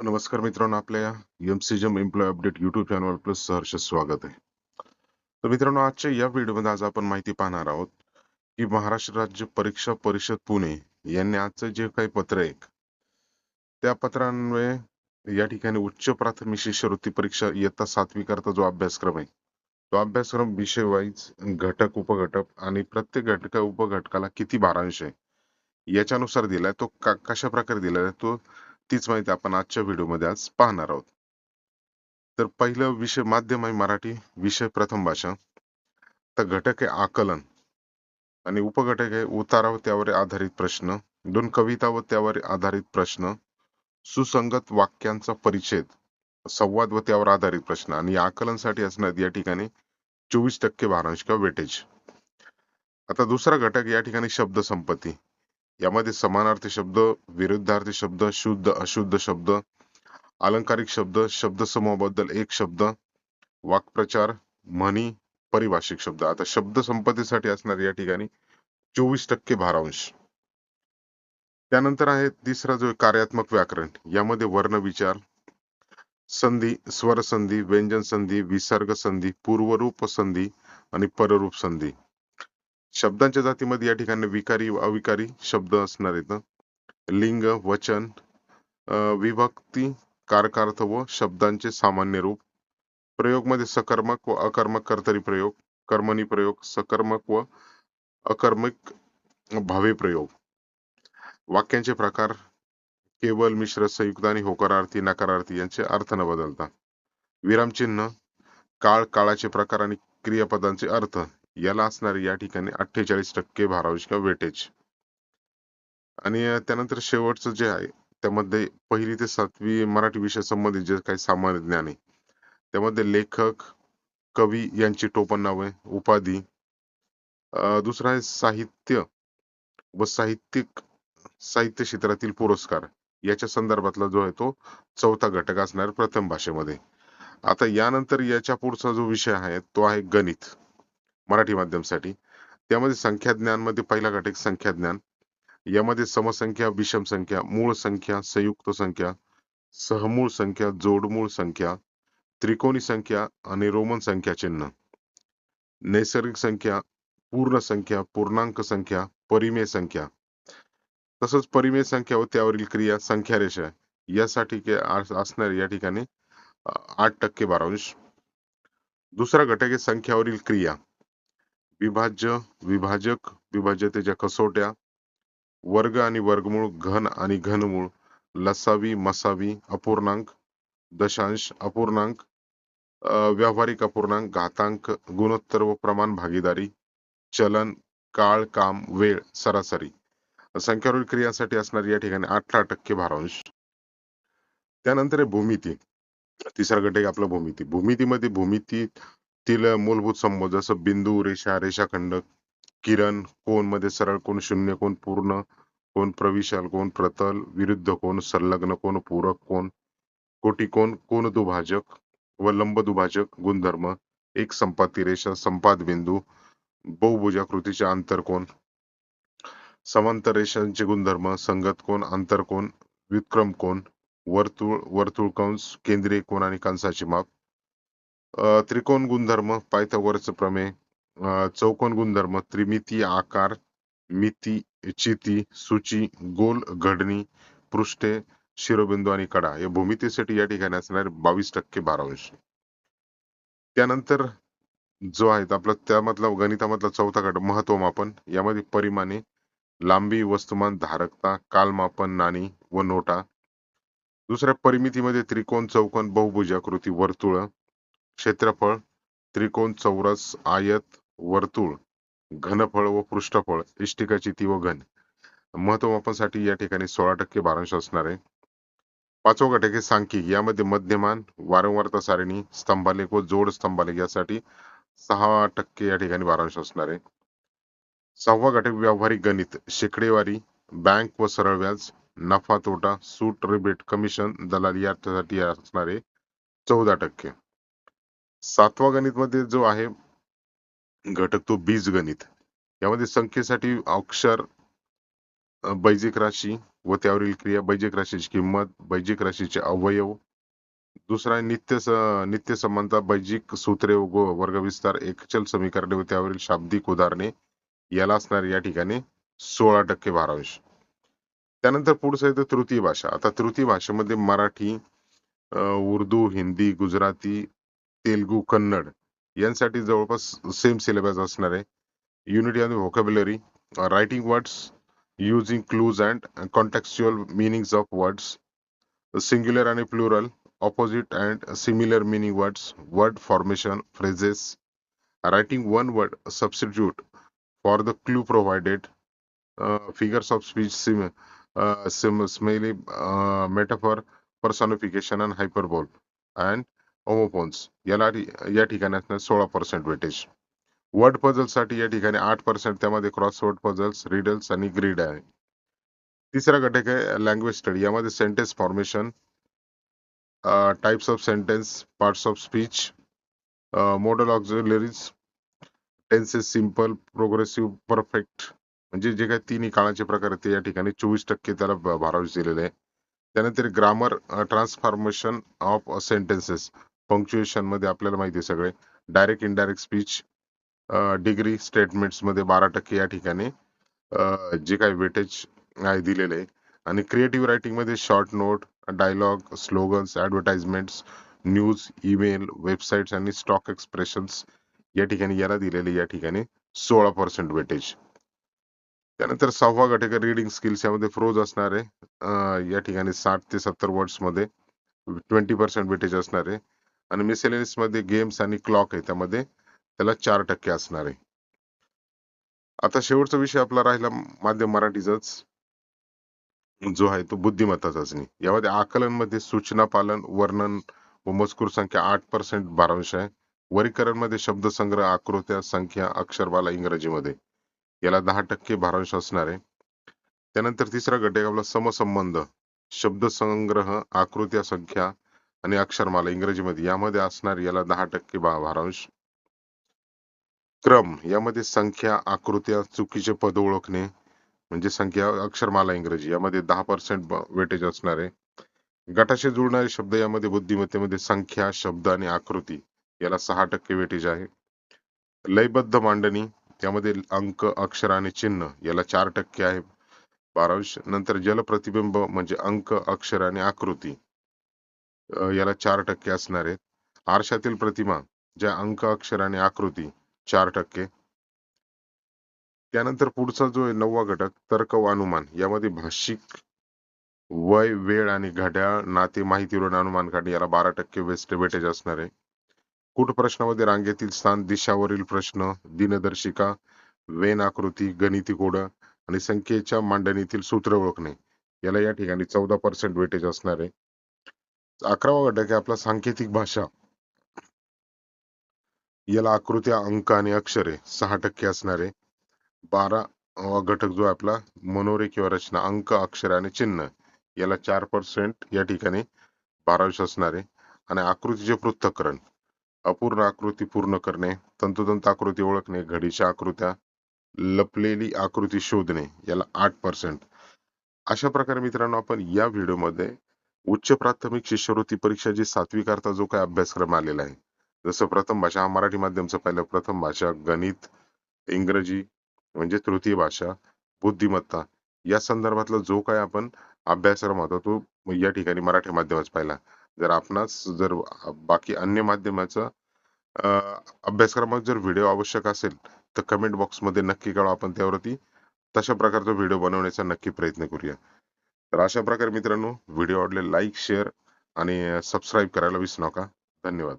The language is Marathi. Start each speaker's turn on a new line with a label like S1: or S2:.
S1: नमस्कार मित्रांनो आपल्या एम सी जम employ update YouTube channel plus सहर्ष स्वागत आहे. तर मित्रांनो आजच्या या व्हिडिओमध्ये आज आपण माहिती पाहणार आहोत की महाराष्ट्र राज्य परीक्षा परिषद पुणे यांनी आजचं जे काही पत्र आहे त्या पत्रान्वये या ठिकाणी उच्च प्राथमिक शिष्यवृत्ती परीक्षा इयत्ता सातवी करता जो अभ्यासक्रम आहे तो अभ्यासक्रम विषय वाईज घटक उपघटक आणि प्रत्येक घटका उपघटकाला किती भारांश आहे याच्यानुसार दिलाय तो कशा प्रकारे दिलाय तो तीच माहिती आपण आजच्या व्हिडिओमध्ये आज पाहणार आहोत. तर पहिलं विषय माध्यम आहे मराठी विषय प्रथम भाषा. तर घटक आहे आकलन. आणि उपघटक आहे उतारा व त्यावर आधारित प्रश्न दोन कविता व त्यावर आधारित प्रश्न सुसंगत वाक्यांचा परिच्छेद संवाद व त्यावर आधारित प्रश्न. आणि या आकलनसाठी असणार या ठिकाणी चोवीस टक्के भारांश किंवा वेटेज. आता दुसरा घटक या ठिकाणी शब्द संपत्ती यामध्ये समानार्थी शब्द विरुद्धार्थी शब्द शुद्ध अशुद्ध शब्द अलंकारिक शब्द शब्द समूहाबद्दल एक शब्द वाक्प्रचार म्हणी परिभाषिक शब्द. आता शब्द संपत्तीसाठी असणार या ठिकाणी चोवीस टक्के भारांश. त्यानंतर आहे तिसरा जो कार्यात्मक व्याकरण. यामध्ये वर्ण विचार संधी स्वर संधी व्यंजन संधी विसर्ग संधी पूर्वरूप संधी आणि पररूप संधी. शब्दांच्या जातीमध्ये या ठिकाणी विकारी व अविकारी शब्द असणार आहेत. लिंग वचन विभक्ती कारकार्थ व शब्दांचे सामान्य रूप. प्रयोगमध्ये सकर्मक व अकर्मक कर्तरी प्रयोग कर्मणी प्रयोग सकर्मक व अकर्मक भावे प्रयोग. वाक्यांचे प्रकार केवळ मिश्र संयुक्त आणि होकारार्थी नकारार्थी यांचे अर्थ न बदलता. विरामचिन्ह काळ काळाचे प्रकार आणि क्रियापदांचे अर्थ. याला असणार या ठिकाणी अठ्ठेचाळीस टक्के भारांश किंवा वेटेज. आणि त्यानंतर शेवटचं जे आहे त्यामध्ये पहिली ते सातवी मराठी विषय संबंधित जे काही सामान्य ज्ञान आहे त्यामध्ये लेखक कवी यांची टोपण नावे उपाधी दुसरा आहे साहित्य व साहित्यिक साहित्य क्षेत्रातील पुरस्कार. याच्या संदर्भातला जो आहे तो चौथा घटक असणार प्रथम भाषेमध्ये. आता यानंतर याच्या पुढचा जो विषय आहे तो आहे गणित. मराठी माध्यमसाठी. त्यामध्ये संख्या ज्ञानमध्ये पहिला घटक संख्या ज्ञान. यामध्ये समसंख्या विषम संख्या मूळ संख्या संयुक्त संख्या सहमूळ संख्या जोडमूळ संख्या त्रिकोणी संख्या आणि रोमन संख्या चिन्ह. नैसर्गिक संख्या पूर्ण संख्या पूर्णांक संख्या परिमेय संख्या. तसंच परिमेय संख्या व त्यावरील क्रिया संख्या रेषा यासाठी असणार या ठिकाणी आठ टक्के भारांश दुसरा घटक आहे संख्यावरील क्रिया. विभाज्य विभाजक विभाज्यतेच्या कसोट्या वर्ग आणि वर्गमूळ घन आणि घनमूळ लसावी मसावी अपूर्णांक दशांश अपूर्णांक व्यावहारिक अपूर्णांक घातांक गुणोत्तर व प्रमाण भागीदारी चलन काळ काम वेळ सरासरी. संख्यावरील क्रियांसाठी असणारी या ठिकाणी अठरा टक्के भारांश. त्यानंतर आहे भूमिती. तिसरा घटक आपला भूमिती. भूमितीमध्ये तील मूलभूत संबोध जसं बिंदू रेषा रेषाखंड किरण कोणमध्ये सरळ कोण शून्य कोण पूर्ण कोण प्रविशाल कोण प्रतल विरुद्ध कोण संलग्न कोण पूरक कोण कोटी कोण कोण दुभाजक व लंब दुभाजक गुणधर्म एक संपाती रेषा संपात बिंदू बहुभुजाकृतीचे आंतरकोन समांतर रेषांचे गुणधर्म संगत कोण आंतरकोन विक्रम कोण वर्तुळ वर्तुळ कंस केंद्रीय कोण आणि कंसाची माप त्रिकोण गुणधर्म पायथागोरसचे प्रमेय चौकोन गुणधर्म त्रिमिती आकार मिती चिती सूची गोल घडणी पृष्ठे शिरोबिंदू आणि कडा. या भूमितीसाठी या ठिकाणी असणारे बावीस टक्के भारांश त्यानंतर जो आहे आपला त्यामधला गणितामधला चौथा गट महत्वमापन यामध्ये परिमाणे लांबी वस्तुमान धारकता कालमापन नाणी व नोटा. दुसऱ्या परिमितीमध्ये त्रिकोण चौकोन बहुभुजाकृती वर्तुळ. क्षेत्रफळ त्रिकोण चौरस आयत वर्तुळ घनफळ व पृष्ठफळ इष्टिकाची ती व घन. महत्वमापनासाठी या ठिकाणी सोळा टक्के बारांश असणार आहे. पाचवा घटक आहे सांख्यिक. यामध्ये मध्यमान वारंवारता सारणी स्तंभालेख व जोड स्तंभालेख यासाठी सहा टक्के या ठिकाणी बारांश असणार आहे. सहावा घटक व्यावहारिक गणित. शेकडेवारी बँक व सरळ व्याज नफा तोटा सूट रिबेट कमिशन दलाल यासाठी असणारे चौदा टक्के. सातवा गणित मध्ये जो आहे घटक तो बीज गणित. यामध्ये संख्येसाठी अक्षर बैजिक राशी व त्यावरील क्रिया बैजिक राशीची किंमत बैजिक राशीचे अवयव. दुसरा नित्य स- नित्य समानता बैजिक सूत्रे व वर्गविस्तार एकचल समीकरणे व त्यावरील शाब्दिक उदाहरणे. याला असणार या ठिकाणी सोळा टक्के भारांश. त्यानंतर पुढचं येतं तृतीय भाषा. आता तृतीय भाषेमध्ये मराठी अं, उर्दू हिंदी गुजराती तेलगू कन्नड यांसाठी जवळपास सेम सिलेबस असणार आहे unity on vocabulary writing words using clues and contextual meanings of words singular आणि plural opposite and similar meaning words word formation phrases writing one word substitute for the clue provided figures of speech simile metaphor personification and hyperbole and homophones याला या ठिकाणी असणार सोळा पर्सेंट वेटेज. वर्ड पझलसाठी या ठिकाणी आठ पर्सेंट त्यामध्ये क्रॉसवर्ड पझल्स रिडल्स आणि ग्रीड आहे. तिसरा घटक आहे लँग्वेज स्टडी यामध्ये sentence formation types of sentence parts of speech modal auxiliaries tenses simple progressive perfect म्हणजे जे काही तिन्ही काळाचे प्रकार आहेत ते या ठिकाणी चोवीस टक्के त्याला भारावेश दिलेले आहे. त्यानंतर ग्रामर ट्रान्सफॉर्मेशन ऑफ सेंटेन्सेस पंक्च्युएशनमध्ये आपल्याला माहिती आहे सगळे. डायरेक्ट इनडायरेक्ट स्पीच डिग्री स्टेटमेंट्समध्ये बारा टक्के या ठिकाणी जे काही वेटेज आहे दिलेले आहे. आणि creative रायटिंगमध्ये short note dialogue slogans advertisement news email websites आणि स्टॉक एक्सप्रेशन्स या ठिकाणी याला दिलेले या ठिकाणी सोळा पर्सेंट वेटेज त्यानंतर सहावा घटक रिडिंग स्किल्स यामध्ये फ्रोज असणार आहे. या ठिकाणी साठ ते सत्तर वर्ड्समध्ये ट्वेंटी पर्सेंट वेटेज असणार आहे. आणि मिसेलेनियसमध्ये गेम्स आणि क्लॉक आहे त्यामध्ये त्याला चार टक्के असणार आहे. आता शेवटचा विषय आपला राहिला माध्यम मराठीचाच. जो आहे तो बुद्धिमत्ता चाचणी यामध्ये आकलनमध्ये सूचना पालन वर्णन व मजकूर संख्या आठ पर्सेंट भारांश आहे. वरीकरणमध्ये शब्दसंग्रह आकृत्या संख्या अक्षरबाला इंग्रजीमध्ये याला दहा टक्के भारांश असणार आहे. त्यानंतर तिसरा घटक आपला समसंबंध. शब्दसंग्रह आकृत्या संख्या आणि अक्षरमाला इंग्रजीमध्ये यामध्ये असणार याला दहा टक्के भारांश क्रम यामध्ये संख्या आकृत्या चुकीचे पद ओळखणे म्हणजे संख्या अक्षरमाला इंग्रजी यामध्ये दहा पर्सेंट वेटेज असणार आहे. गटाशी जुळणारे शब्द यामध्ये बुद्धिमत्तेमध्ये संख्या शब्द आणि आकृती याला सहा टक्के वेटेज आहे. लयबद्ध मांडणी त्यामध्ये अंक अक्षर आणि चिन्ह याला चार टक्के आहे बारांश नंतर जलप्रतिबिंब म्हणजे अंक अक्षर आणि आकृती याला चार टक्के असणार आहेत. आरशातील प्रतिमा ज्या अंक अक्षर आणि आकृती चार टक्के. त्यानंतर पुढचा जो आहे नववा घटक तर्क व अनुमान. यामध्ये भाषिक वय वेळ आणि घड्याळ नाते माहितीवरून अनुमान काढणे याला बारा टक्के वेस्ट वेटेज असणार आहे. कुट प्रश्नामध्ये रांगेतील स्थान दिशावरील प्रश्न दिनदर्शिका वेन आकृती गणिती कोड आणि संख्येच्या मांडणीतील सूत्र ओळखणे. याला या ठिकाणी चौदा पर्सेंट वेटेज असणार आहे. अकरावा घटक आहे आपला सांकेतिक भाषा. याला आकृत्या अंक आणि अक्षरे सहा टक्के असणारे. बारा घटक जो आहे आपला मनोरे किंवा रचना अंक अक्षर आणि चिन्ह. याला चार पर्सेंट या ठिकाणी बारावीस असणारे. आणि आकृतीचे पृथक्करण. अपूर्ण आकृती पूर्ण करणे तंतोतंत आकृती ओळखणे घडीच्या आकृत्या लपलेली आकृती शोधणे याला आठ पर्सेंट अशा प्रकारे मित्रांनो आपण या व्हिडिओमध्ये उच्च प्राथमिक शिष्यवृत्ती परीक्षेची सातवी करता जो काही अभ्यासक्रम आलेला आहे. जसं प्रथम भाषा हा मराठी माध्यमचा पहिला प्रथम भाषा गणित इंग्रजी म्हणजे तृतीय भाषा बुद्धिमत्ता या संदर्भातला जो काय आपण अभ्यासक्रम होता तो या ठिकाणी मराठी माध्यमाचा पाहिला. जर आपणास जर बाकी अन्य माध्यमाचा अभ्यासक्रमात जर व्हिडिओ आवश्यक असेल तर कमेंट बॉक्समध्ये नक्की कळवा आपण त्यावरती. तशा प्रकारचा व्हिडिओ बनवण्याचा नक्की प्रयत्न करूया. तर अशा प्रकारे मित्रांनो व्हिडिओ आवडले लाईक शेअर आणि सबस्क्राईब करायला विसरू नका. धन्यवाद.